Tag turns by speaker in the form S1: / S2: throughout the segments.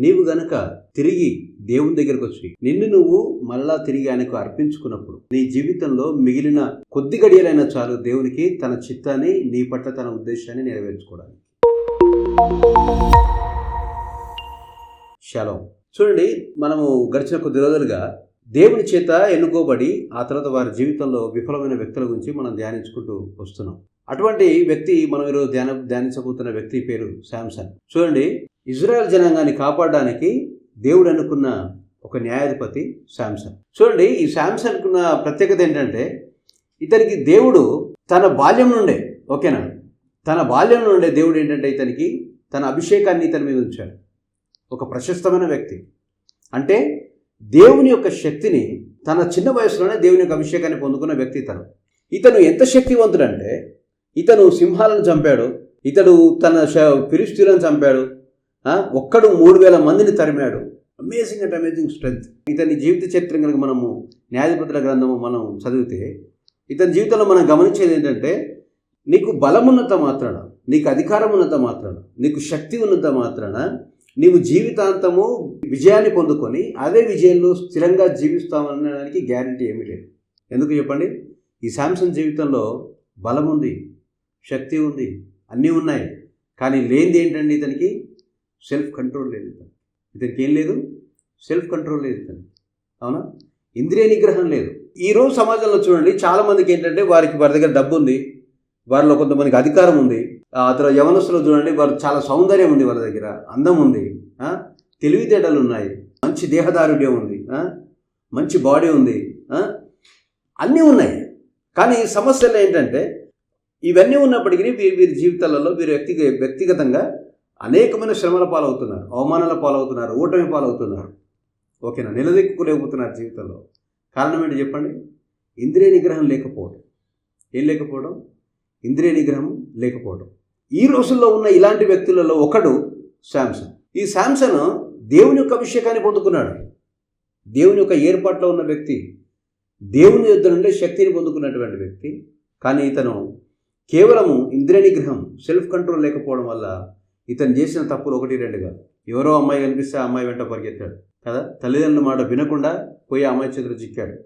S1: నీవు గనక తిరిగి దేవుని దగ్గరకు వచ్చి నిన్ను నువ్వు మళ్ళా తిరిగి ఆయనకు అర్పించుకున్నప్పుడు నీ జీవితంలో మిగిలిన కొద్ది గడియలైనా చాలు దేవునికి తన చిత్తాన్ని నీ పట్ల తన ఉద్దేశాన్ని నెరవేర్చుకోవడానికి. శలం చూడండి మనము గడిచిన కొద్ది రోజులుగా దేవుని చేత ఎన్నుకోబడి ఆ తర్వాత వారి జీవితంలో విఫలమైన వ్యక్తుల గురించి మనం ధ్యానించుకుంటూ వస్తున్నాం. అటువంటి వ్యక్తి మనం ఈరోజు ధ్యాన ధ్యానించబోతున్న వ్యక్తి పేరు శాంసన్ చూడండి ఇజ్రాయెల్ జనాంగాన్ని కాపాడడానికి దేవుడు అనుకున్న ఒక న్యాయాధిపతి శాంసన్ చూడండి ఈ శాంసన్కున్న ప్రత్యేకత ఏంటంటే ఇతనికి దేవుడు తన బాల్యం నుండే ఓకేనా? తన బాల్యం నుండే దేవుడు ఏంటంటే ఇతనికి తన అభిషేకాన్ని ఇతని మీద ఉంచాడు. ఒక ప్రశస్తమైన వ్యక్తి. అంటే దేవుని యొక్క శక్తిని తన చిన్న వయసులోనే దేవుని యొక్క అభిషేకాన్ని పొందుకున్న వ్యక్తి ఇతను. ఇతను ఎంత శక్తివంతుడంటే ఇతను సింహాలను చంపాడు ఇతడు తన ఫిరిస్తీలను చంపాడు ఒక్కడు మూడు వేల మందిని తరిమాడు. అమేజింగ్ అంటే అమేజింగ్ స్ట్రెంగ్త్ ఇతని జీవిత చరిత్ర కనుక మనము న్యాయాధిపతుల గ్రంథము మనం చదివితే ఇతని జీవితంలో మనం గమనించేది ఏంటంటే నీకు బలం ఉన్నంత మాత్రాన నీకు అధికారం ఉన్నంత మాత్రాన నీకు శక్తి ఉన్నంత మాత్రాన నీవు జీవితాంతము విజయాన్ని పొందుకొని అదే విజయంలో స్థిరంగా జీవిస్తామనడానికి గ్యారంటీ ఏమీ లేదు. ఎందుకు చెప్పండి? ఈ శాంసంగ్ జీవితంలో బలం ఉంది శక్తి ఉంది అన్నీ ఉన్నాయి. కానీ లేనిది ఏంటండి ఇతనికి? సెల్ఫ్ కంట్రోల్ లేదు ఇతను. ఇతనికి ఏం లేదు? సెల్ఫ్ కంట్రోల్ లేదు ఇతను. అవునా? ఇంద్రియ నిగ్రహం లేదు. ఈ రోజు సమాజంలో చూడండి చాలామందికి ఏంటంటే వారికి వారి దగ్గర డబ్బు ఉంది వారిలో కొంతమందికి అధికారం ఉంది ఆ తర్వాత యవనస్తులు చూడండి వారు చాలా సౌందర్యం ఉంది వాళ్ళ దగ్గర అందం ఉంది తెలివితేటలు ఉన్నాయి మంచి దేహదారుడ్యం ఉంది మంచి బాడీ ఉంది అన్నీ ఉన్నాయి. కానీ సమస్యలు ఏంటంటే ఇవన్నీ ఉన్నప్పటికీ వీరి వీరి జీవితాలలో వీరు వ్యక్తిగ వ్యక్తిగతంగా అనేకమైన శ్రమల పాలవుతున్నారు అవమానాల పాలవుతున్నారు ఓటమి పాలవుతున్నారు. ఓకేనా? నిలదెక్కులేకపోతున్నారు జీవితంలో. కారణం ఏంటి చెప్పండి? ఇంద్రియ నిగ్రహం లేకపోవడం ఏం లేకపోవడం? ఇంద్రియ నిగ్రహం లేకపోవడం ఈ రోజుల్లో ఉన్న ఇలాంటి వ్యక్తులలో ఒకడు శాంసన్. ఈ శాంసన్ దేవుని యొక్క అభిషేకాన్ని పొందుకున్నాడు. దేవుని యొక్క ఏర్పాట్లో ఉన్న వ్యక్తి దేవుని యుద్ధ నుండి శక్తిని పొందుకున్నటువంటి వ్యక్తి. కానీ ఇతను కేవలము ఇంద్రియ నిగ్రహం సెల్ఫ్ కంట్రోల్ లేకపోవడం వల్ల ఇతను చేసిన తప్పులు ఒకటి రెండుగా. ఎవరో అమ్మాయి కనిపిస్తే ఆ అమ్మాయి వెంట పరిగెత్తాడు. కదా? తల్లిదండ్రుల మాట వినకుండా పోయి అమ్మాయి చేతులు చిక్కాడు.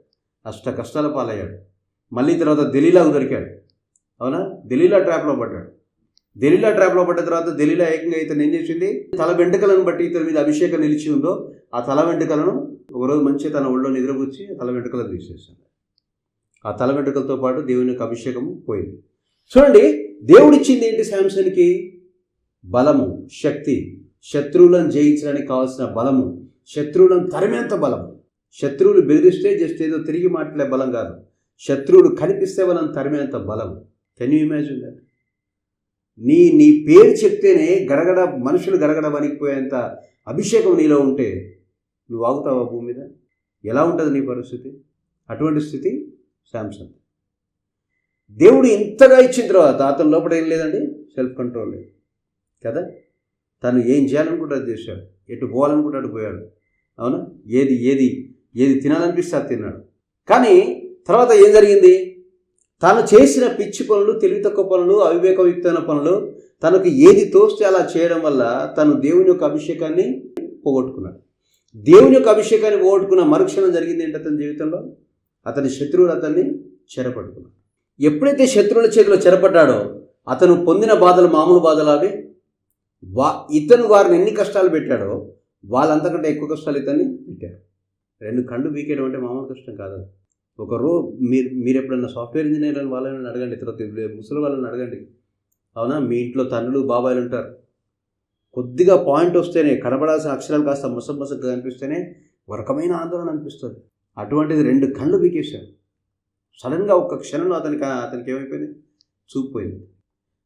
S1: అష్ట కష్టాల పాలయ్యాడు. మళ్ళీ తర్వాత ఢిల్లీలాగా దొరికాడు. అవునా? ఢిల్లీలో ట్రాప్లో పడ్డాడు. ఢిల్లీలో ట్రాప్లో పడ్డ తర్వాత ఢిల్లీలో ఏకంగా ఇతను ఏం చేసింది? తల వెంట్రుకలను బట్టి ఇతని మీద అభిషేకం నిలిచి ఉందో ఆ తల వెంట్రుకలను ఒకరోజు మంచిగా తన ఒళ్ళో నిద్రపుచ్చి ఆ తల వెంట్రుకలను తీసేసాడు ఆ తల వెంట్రుకలతో పాటు దేవుని యొక్క అభిషేకం పోయింది. చూడండి దేవుడిచ్చింది ఏంటి శాంసన్కి? బలము శక్తి. శత్రువులను జయించడానికి కావాల్సిన బలము శత్రువులను తరిమేంత బలం శత్రువులు బెదిరిస్తే జస్ట్ ఏదో తిరిగి మాట్లాడే బలం కాదు. శత్రువులు కనిపిస్తే వాళ్ళని తరిమేంత బలం కెన్ యూ ఇమాజిన్ దట్ నీ నీ పేరు చెప్తేనే గడగడ మనుషులు గడగడ వణికిపోయేంత అభిషేకం నీలో ఉంటే నువ్వు ఆగుతావా భూమి మీద? ఎలా ఉంటుంది నీ పరిస్థితి? అటువంటి స్థితి శాంసంగ్. దేవుడు ఇంతగా ఇచ్చిన తర్వాత అతని లోపల ఏం లేదండి? సెల్ఫ్ కంట్రోల్ లేదు. కదా? తను ఏం చేయాలనుకుంటే చేశాడు ఎటు పోవాలనుకుంటాడు అటు పోయాడు. అవునా? ఏది ఏది ఏది తినాలనిపిస్తే అది తిన్నాడు. కానీ తర్వాత ఏం జరిగింది? తాను చేసిన పిచ్చి పనులు తెలివి తక్కువ పనులు అవివేకయుక్తమైన పనులు తనకు ఏది తోస్తే అలా చేయడం వల్ల తను దేవుని యొక్క అభిషేకాన్ని పోగొట్టుకున్నాడు. దేవుని యొక్క అభిషేకాన్ని పోగొట్టుకున్న మరుక్షణం జరిగింది ఏంటి అతని జీవితంలో? అతని శత్రువులు అతన్ని చెరపట్టుకున్నాడు ఎప్పుడైతే శత్రువుల చేతిలో చెరపడ్డాడో అతను పొందిన బాధలు మామూలు బాధలు అవి వా ఇతను వారిని ఎన్ని కష్టాలు పెట్టాడో వాళ్ళంతకంటే ఎక్కువ కష్టాలు ఇతన్ని పెట్టాడు. రెండు కళ్ళు వీకేయడం అంటే మామూలు కష్టం కాదు ఒకరు మీరు మీరు ఎప్పుడన్నా సాఫ్ట్వేర్ ఇంజనీర్ అని వాళ్ళని అడగండి తర్వాత ముసలి వాళ్ళని అడగండి. అవునా? మీ ఇంట్లో తండ్రులు బాబాయిలు ఉంటారు. కొద్దిగా పాయింట్ వస్తేనే కనబడాల్సిన అక్షరాలు కాస్త ముస కనిపిస్తేనే ఒక రకమైన ఆందోళన అనిపిస్తుంది. అటువంటిది రెండు కళ్ళు బీకేశాడు సడన్గా ఒక్క క్షణంలో అతనికి అతనికి ఏమైపోయింది? చూపిపోయింది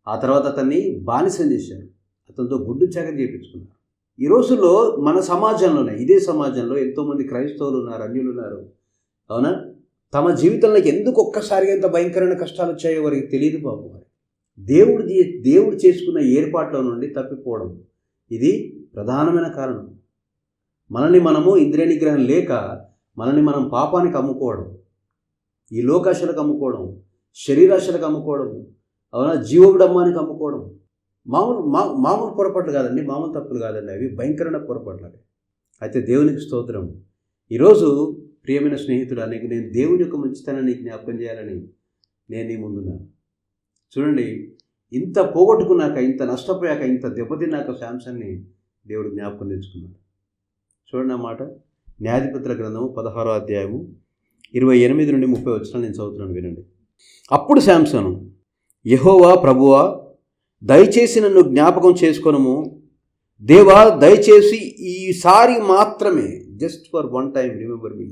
S1: ఆ తర్వాత అతన్ని బానిసం చేశారు అతనితో గుడ్డు చాకరీ చేయించుకున్నారు. ఈ రోజుల్లో మన సమాజంలోనే ఇదే సమాజంలో ఎంతోమంది క్రైస్తవులు ఉన్నారు అన్యులు ఉన్నారు. అవునా? తమ జీవితంలో ఎందుకు ఒక్కసారిగా ఎంత భయంకరమైన కష్టాలు వచ్చాయో వారికి తెలియదు బాబు మరి. దేవుడు దేవుడు చేసుకున్న ఏర్పాట్ల నుండి తప్పిపోవడం. ఇది ప్రధానమైన కారణం. మనల్ని మనము ఇంద్రియ నిగ్రహం లేక మనల్ని మనం పాపానికి అమ్ముకోవడం. ఈ లోకాశలకు అమ్ముకోవడం. శరీరాశలకు అమ్ముకోవడం. అవునా? జీవోడమ్మానికి అమ్ముకోవడం. మామూలు మా మామూలు పొరపాట్లు కాదండి మామూలు తప్పులు కాదండి అవి భయంకరమైన పొరపాట్లు అవి. అయితే దేవునికి స్తోత్రం. ఈరోజు ప్రియమైన స్నేహితుడు నీకు నేను దేవుని యొక్క మంచితనాన్ని జ్ఞాపకం చేయాలని నేను నీ ముందున్నాను చూడండి ఇంత పోగొట్టుకున్నాక ఇంత నష్టపోయాక ఇంత దెబ్బతిన్నాక శాంసన్ని దేవుడు జ్ఞాపకం తెచ్చుకున్నాడు. చూడండి అన్నమాట మాట. న్యాయాధిపతుల గ్రంథము పదహారో అధ్యాయము ఇరవై ఎనిమిది నుండి ముప్పై వచ్చిన నేను చదువుతున్నాను వినండి. అప్పుడు శాంసను యహోవా ప్రభువా దయచేసి నన్ను జ్ఞాపకం చేసుకొనము. దేవా దయచేసి ఈసారి మాత్రమే just for one time remember me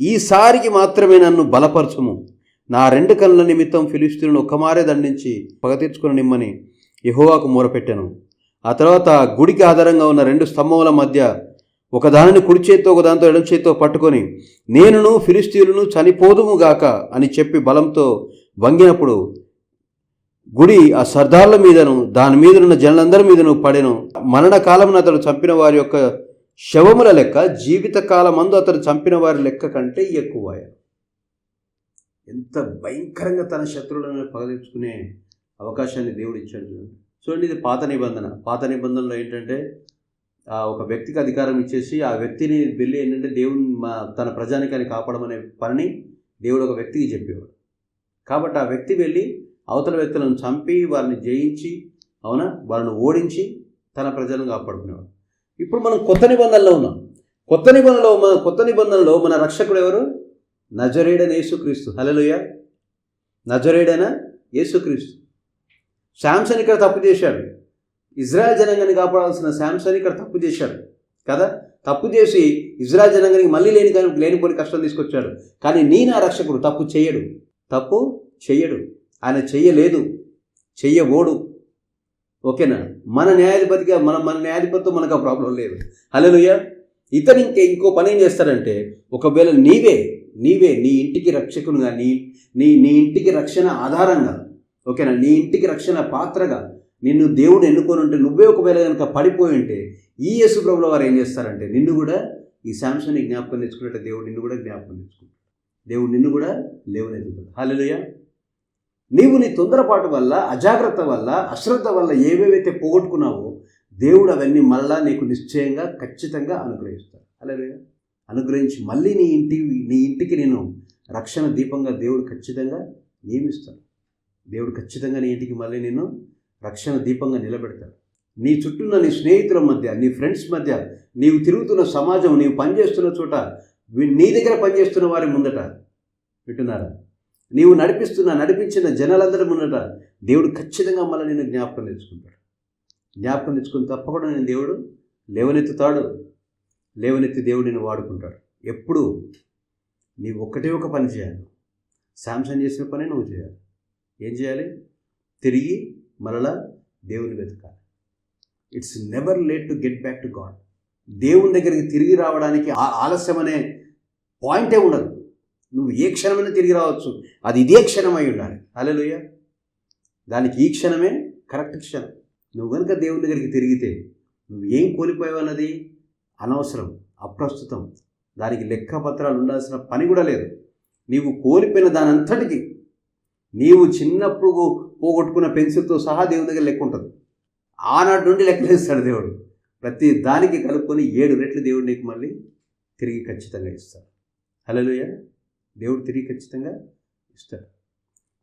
S1: ఈసారికి మాత్రమే నన్ను బలపరచము. నా రెండు కళ్ళ నిమిత్తం ఫిలిస్తీన్ను ఒక్కమారే దండించి పగ తీర్చుకుని నిమ్మని యహోవాకు మూరపెట్టాను. ఆ తర్వాత గుడికి ఆధారంగా ఉన్న రెండు స్తంభముల మధ్య ఒకదానిని కుడి చేత్తో ఒకదానితో ఎడం చేత్తో పట్టుకొని నేనును ఫిలిస్తీన్లను చనిపోదుముగాక అని చెప్పి బలంతో వంగినప్పుడు గుడి ఆ సర్దార్ల మీదను దాని మీదనున్న జనులందరి మీదను పడెను. మరణ కాలమున అతడు చంపిన వారి యొక్క శవముల లెక్క జీవిత కాలమందు అతను చంపిన వారి లెక్క కంటే ఎక్కువ ఎంత భయంకరంగా తన శత్రువులను పగలించుకునే అవకాశాన్ని దేవుడు ఇచ్చాడు చూడండి. చూడండి ఇది పాత నిబంధన. పాత నిబంధనలో ఏంటంటే ఆ ఒక వ్యక్తికి అధికారం ఇచ్చేసి ఆ వ్యక్తిని వెళ్ళి ఏంటంటే దేవుని మా తన ప్రజానికాన్ని కాపాడమనే పనిని దేవుడు ఒక వ్యక్తికి చెప్పేవాడు. కాబట్టి ఆ వ్యక్తి వెళ్ళి అవతల వ్యక్తులను చంపి వారిని జయించి అవునా? వారిని ఓడించి తన ప్రజలను కాపాడుకునేవాడు. ఇప్పుడు మనం కొత్త నిబంధనలో ఉన్నాం. కొత్త నిబంధనలో మన కొత్త నిబంధనలో మన రక్షకుడు ఎవరు? నజరేడన యేసుక్రీస్తు. హలలుయ నజరేడన యేసుక్రీస్తు. శాంసన్ ఇక్కడ తప్పు చేశాడు. ఇజ్రాయెల్ జనాంగాన్ని కాపాడాల్సిన శాంసన్ ఇక్కడ తప్పు చేశాడు. కదా? తప్పు చేసి ఇజ్రాయెల్ జనాంగానికి మళ్ళీ లేని కానీ లేనిపోని కష్టం తీసుకొచ్చాడు. కానీ నీ నా రక్షకుడు. తప్పు చేయడు. తప్పు చెయ్యడు ఆయన చెయ్యలేదు చెయ్యబోడు. ఓకేనా? మన న్యాయాధిపతిగా మన మన న్యాయాధిపతితో మనకు ఆ ప్రాబ్లం లేదు. హలోయ ఇతను ఇంకే ఇంకో పని ఏం చేస్తాడంటే ఒకవేళ నీవే నీవే నీ ఇంటికి రక్షకునిగా నీ నీ నీ ఇంటికి రక్షణ ఆధారంగా ఓకేనా? నీ ఇంటికి రక్షణ పాత్రగా నిన్ను దేవుడు ఎన్నుకొని ఉంటే నువ్వే ఒకవేళ కనుక పడిపోయి ఉంటే ఈ యేసు ప్రభుల వారు ఏం చేస్తారంటే నిన్ను కూడా ఈ శాంసన్ని జ్ఞాపకం తెచ్చుకున్నట్టు దేవుడు నిన్ను కూడా జ్ఞాపకం తెచ్చుకుంటాడు. దేవుడు నిన్ను కూడా లేవనెత్తుతాడు. హలోయ నీవు నీ తొందరపాటు వల్ల అజాగ్రత్త వల్ల అశ్రద్ధ వల్ల ఏవేవైతే పోగొట్టుకున్నావో దేవుడు అవన్నీ మళ్ళా నీకు నిశ్చయంగా ఖచ్చితంగా అనుగ్రహిస్తాడు. అలాగే అనుగ్రహించి మళ్ళీ నీ ఇంటి నీ ఇంటికి నేను రక్షణ దీపంగా దేవుడు ఖచ్చితంగా నియమిస్తాడు. దేవుడు ఖచ్చితంగా నీ ఇంటికి మళ్ళీ నేను రక్షణ దీపంగా నిలబెడతాడు. నీ చుట్టూన్న నీ స్నేహితుల మధ్య నీ ఫ్రెండ్స్ మధ్య నీవు తిరుగుతున్న సమాజం నీవు పనిచేస్తున్న చోట నీ దగ్గర పనిచేస్తున్న వారి ముందట వింటున్నారా? నీవు నడిపిస్తున్న నడిపించిన జనాలందరి ముందట దేవుడు ఖచ్చితంగా మళ్ళీ నేను జ్ఞాపకం తెచ్చుకుంటాడు. జ్ఞాపకం తెచ్చుకుని తప్పకుండా నేను దేవుడు లేవనెత్తుతాడు. లేవనెత్తి దేవుడు నేను వాడుకుంటాడు. ఎప్పుడు? నీవు ఒక్కటే ఒక పని చేయాలి. శాంసంగ్ చేసిన పని నువ్వు చేయాలి. ఏం చేయాలి? తిరిగి మరలా దేవుని వెతకాలి. It's never late to get back to God దేవుని దగ్గరికి తిరిగి రావడానికి ఆ- ఆలస్యం అనే పాయింటే ఉండదు. నువ్వు ఏ క్షణమైనా తిరిగి రావచ్చు. అది ఇదే క్షణం అయి ఉండాలి. అలెలుయ దానికి ఈ క్షణమే కరెక్ట్ క్షణం. నువ్వు కనుక దేవుని దగ్గరికి తిరిగితే నువ్వు ఏం కోల్పోయావు అన్నది అనవసరం అప్రస్తుతం. దానికి లెక్కపత్రాలు ఉండాల్సిన పని కూడా లేదు. నీవు కోల్పోయిన దానంతటికి నీవు చిన్నప్పుడు పోగొట్టుకున్న పెన్సిల్తో సహా దేవుని దగ్గర లెక్క ఉంటుంది. ఆనాటి నుండి లెక్కలేస్తాడు దేవుడు. ప్రతి దానికి కలుపుకొని ఏడు రెట్లు దేవుడు నీకు మళ్ళీ తిరిగి ఖచ్చితంగా ఇస్తాడు. హలోయ దేవుడు తిరిగి ఖచ్చితంగా ఇస్తాడు.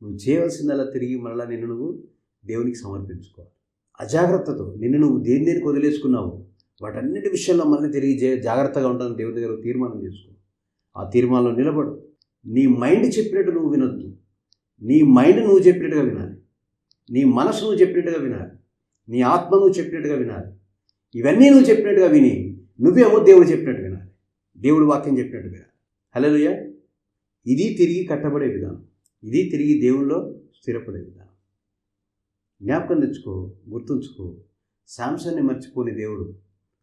S1: నువ్వు చేయవలసిందల్లా తిరిగి మళ్ళీ నిన్ను నువ్వు దేవునికి సమర్పించుకోవాలి. అజాగ్రత్తతో నిన్ను నువ్వు దేని దేనికి వదిలేసుకున్నావు వాటన్నిటి విషయంలో మళ్ళీ తిరిగి జాగ్రత్తగా ఉంటాను దేవుని దగ్గర తీర్మానం చేసుకో ఆ తీర్మానంలో నిలబడు. నీ మైండ్ చెప్పినట్టు నువ్వు వినొద్దు. నీ మైండ్ నువ్వు చెప్పినట్టుగా వినాలి. నీ మనసు నువ్వు చెప్పినట్టుగా వినాలి. నీ ఆత్మ నువ్వు చెప్పినట్టుగా వినాలి. ఇవన్నీ నువ్వు చెప్పినట్టుగా విని నువ్వేమో దేవుడు చెప్పినట్టు వినాలి. దేవుడు వాక్యం చెప్పినట్టు వినాలి. హలో ఇది తిరిగి కట్టబడే విధానం. ఇది తిరిగి దేవుల్లో స్థిరపడే విధానం. జ్ఞాపకం తెచ్చుకో గుర్తుంచుకో. శాంసన్ని మర్చిపోని దేవుడు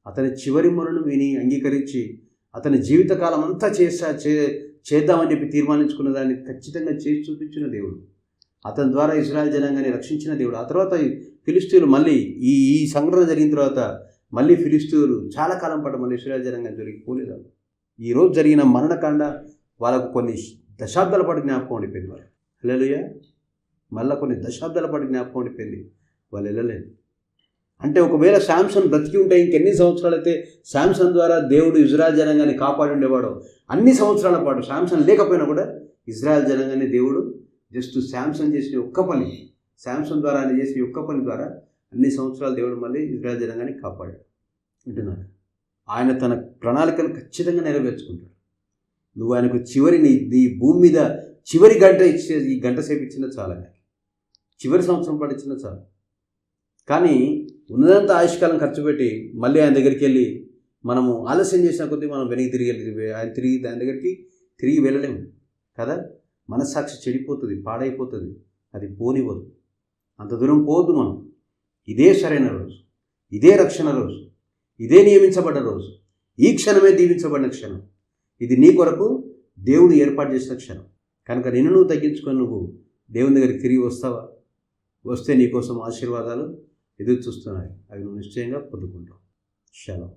S1: అతని చివరి మొరను విని అంగీకరించి అతని జీవితకాలం అంతా చేసా చే చేద్దామని చెప్పి తీర్మానించుకున్న దాన్ని ఖచ్చితంగా చేసి చూపించిన దేవుడు. అతని ద్వారా ఇస్రాయల్ జనాంగాన్ని రక్షించిన దేవుడు. ఆ తర్వాత ఫిలిస్తీన్లు మళ్ళీ ఈ ఈ సంఘటన జరిగిన తర్వాత మళ్ళీ ఫిలిస్తీన్లు చాలా కాలం పాటు మళ్ళీ ఇస్రాయల్ జనాంగం జరిగిపోలేదు పోలేదు. ఈరోజు జరిగిన మరణకాండ వాళ్ళకు కొన్ని దశాబ్దాల పాటు జ్ఞాపకం ఉండిపోయింది వాళ్ళు. వెళ్ళలుయ మళ్ళీ కొన్ని దశాబ్దాల పాటు జ్ఞాపకం ఉండిపోయింది. వాళ్ళు వెళ్ళలేదు. అంటే ఒకవేళ శాంసన్ బ్రతికి ఉంటే ఇంకెన్ని సంవత్సరాలు అయితే శాంసన్ ద్వారా దేవుడు ఇజ్రాయల్ జనంగాన్ని కాపాడి ఉండేవాడు అన్ని సంవత్సరాల పాటు శాంసన్ లేకపోయినా కూడా ఇజ్రాయల్ జనంగాన్ని దేవుడు జస్ట్ శాంసన్ చేసిన ఒక్క పని శాంసన్ ద్వారా ఆయన చేసిన ఒక్క పని ద్వారా అన్ని సంవత్సరాలు దేవుడు మళ్ళీ ఇజ్రాయల్ జనంగాన్ని కాపాడాడు. వింటున్నారు? ఆయన తన ప్రణాళికలు ఖచ్చితంగా నెరవేర్చుకుంటాడు. నువ్వు ఆయనకు చివరి నీ నీ భూమి మీద చివరి గంట ఇచ్చే ఈ గంట సేపు ఇచ్చిన చాలు ఆయనకి. చివరి సంవత్సరం పాటు చాలు. కానీ ఉన్నదంతా ఆయుష్కాలం ఖర్చు పెట్టి మళ్ళీ ఆయన దగ్గరికి వెళ్ళి మనము ఆలస్యం చేసిన కొద్దీ మనం వెనక్కి తిరిగి వెళ్ళి ఆయన తిరిగి దాని దగ్గరికి తిరిగి వెళ్ళలేము. కదా? మనస్సాక్షి చెడిపోతుంది పాడైపోతుంది. అది పోనివ్వదు. అంత దూరం పోవద్దు మనం. ఇదే సరైన రోజు. ఇదే రక్షణ రోజు. ఇదే నియమించబడ్డ రోజు. ఈ క్షణమే దీవించబడిన క్షణం. ఇది నీ కొరకు దేవుడు ఏర్పాటు చేసిన క్షణం. కనుక నిన్ను నువ్వు తగ్గించుకొని నువ్వు దేవుని దగ్గరికి తిరిగి వస్తావా? వస్తే నీకోసం ఆశీర్వాదాలు ఎదురు చూస్తున్నాయి అవి నువ్వు నిశ్చయంగా పొందుకుంటావు. శలం